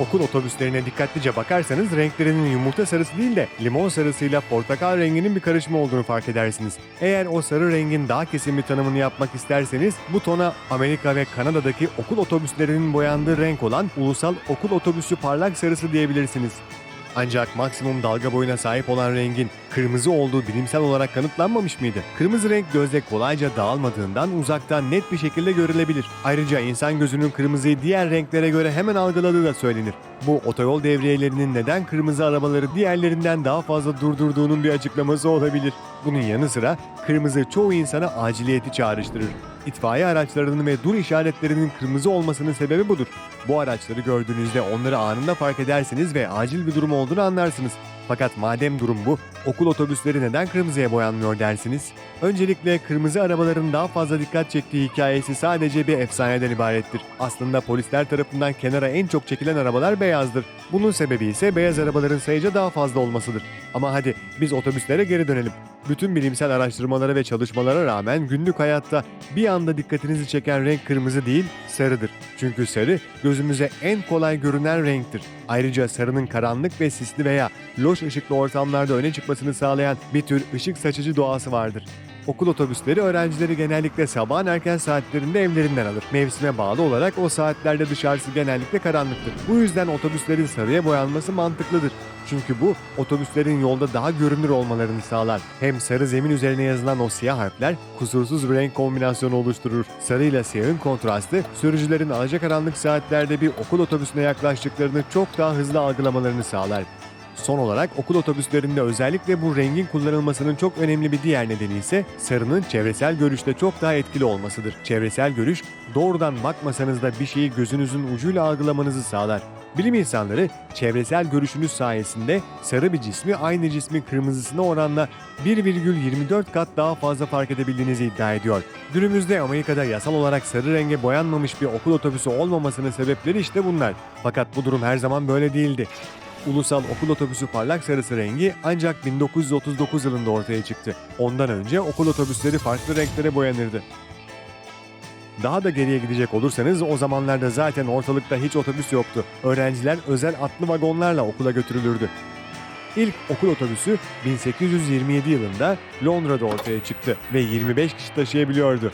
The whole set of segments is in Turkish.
Okul otobüslerine dikkatlice bakarsanız renklerinin yumurta sarısı değil de limon sarısıyla portakal renginin bir karışımı olduğunu fark edersiniz. Eğer o sarı rengin daha kesin bir tanımını yapmak isterseniz bu tona Amerika ve Kanada'daki okul otobüslerinin boyandığı renk olan ulusal okul otobüsü parlak sarısı diyebilirsiniz. Ancak maksimum dalga boyuna sahip olan rengin kırmızı olduğu bilimsel olarak kanıtlanmamış mıydı? Kırmızı renk gözle kolayca dağılmadığından uzaktan net bir şekilde görülebilir. Ayrıca insan gözünün kırmızıyı diğer renklere göre hemen algıladığı da söylenir. Bu otoyol devriyelerinin neden kırmızı arabaları diğerlerinden daha fazla durdurduğunun bir açıklaması olabilir. Bunun yanı sıra kırmızı çoğu insana aciliyeti çağrıştırır. İtfaiye araçlarının ve dur işaretlerinin kırmızı olmasının sebebi budur. Bu araçları gördüğünüzde onları anında fark edersiniz ve acil bir durum olduğunu anlarsınız. Fakat madem durum bu, okul otobüsleri neden kırmızıya boyanmıyor dersiniz? Öncelikle kırmızı arabaların daha fazla dikkat çektiği hikayesi sadece bir efsaneden ibarettir. Aslında polisler tarafından kenara en çok çekilen arabalar beyazdır. Bunun sebebi ise beyaz arabaların sayıca daha fazla olmasıdır. Ama hadi biz otobüslere geri dönelim. Bütün bilimsel araştırmalara ve çalışmalara rağmen günlük hayatta bir anda dikkatinizi çeken renk kırmızı değil, sarıdır. Çünkü sarı gözümüze en kolay görünen renktir. Ayrıca sarının karanlık ve sisli veya loş ışıklı ortamlarda öne çıkmasını sağlayan bir tür ışık saçıcı doğası vardır. Okul otobüsleri öğrencileri genellikle sabahın erken saatlerinde evlerinden alır. Mevsime bağlı olarak o saatlerde dışarısı genellikle karanlıktır. Bu yüzden otobüslerin sarıya boyanması mantıklıdır. Çünkü bu otobüslerin yolda daha görünür olmalarını sağlar. Hem sarı zemin üzerine yazılan o siyah harfler kusursuz bir renk kombinasyonu oluşturur. Sarı ile siyahın kontrastı sürücülerin alacakaranlık saatlerde bir okul otobüsüne yaklaştıklarını çok daha hızlı algılamalarını sağlar. Son olarak okul otobüslerinde özellikle bu rengin kullanılmasının çok önemli bir diğer nedeni ise sarının çevresel görüşte çok daha etkili olmasıdır. Çevresel görüş doğrudan bakmasanız da bir şeyi gözünüzün ucuyla algılamanızı sağlar. Bilim insanları çevresel görüşünüz sayesinde sarı bir cismi aynı cismin kırmızısına oranla 1,24 kat daha fazla fark edebildiğinizi iddia ediyor. Günümüzde Amerika'da yasal olarak sarı renge boyanmamış bir okul otobüsü olmamasının sebepleri işte bunlar. Fakat bu durum her zaman böyle değildi. Ulusal okul otobüsü parlak sarısı rengi ancak 1939 yılında ortaya çıktı. Ondan önce okul otobüsleri farklı renklere boyanırdı. Daha da geriye gidecek olursanız o zamanlarda zaten ortalıkta hiç otobüs yoktu. Öğrenciler özel atlı vagonlarla okula götürülürdü. İlk okul otobüsü 1827 yılında Londra'da ortaya çıktı ve 25 kişi taşıyabiliyordu.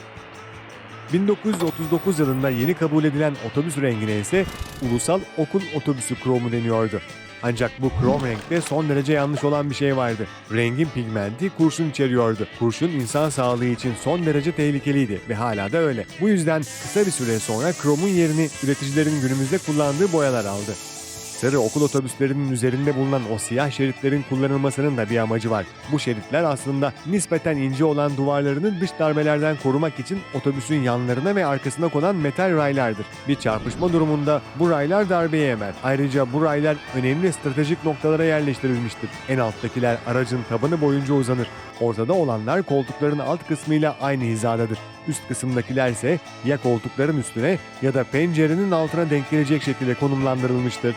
1939 yılında yeni kabul edilen otobüs rengine ise ulusal okul otobüsü kromu deniyordu. Ancak bu krom renkte son derece yanlış olan bir şey vardı. Rengin pigmenti kurşun içeriyordu. Kurşun insan sağlığı için son derece tehlikeliydi ve hala da öyle. Bu yüzden kısa bir süre sonra kromun yerini üreticilerin günümüzde kullandığı boyalar aldı. Sarı okul otobüslerinin üzerinde bulunan o siyah şeritlerin kullanılmasının da bir amacı var. Bu şeritler aslında nispeten ince olan duvarlarını dış darbelerden korumak için otobüsün yanlarına ve arkasına konan metal raylardır. Bir çarpışma durumunda bu raylar darbeyi emer. Ayrıca bu raylar önemli stratejik noktalara yerleştirilmiştir. En alttakiler aracın tabanı boyunca uzanır. Ortada olanlar koltukların alt kısmıyla aynı hizadadır. Üst kısımdakiler ise ya koltukların üstüne ya da pencerenin altına denk gelecek şekilde konumlandırılmıştır.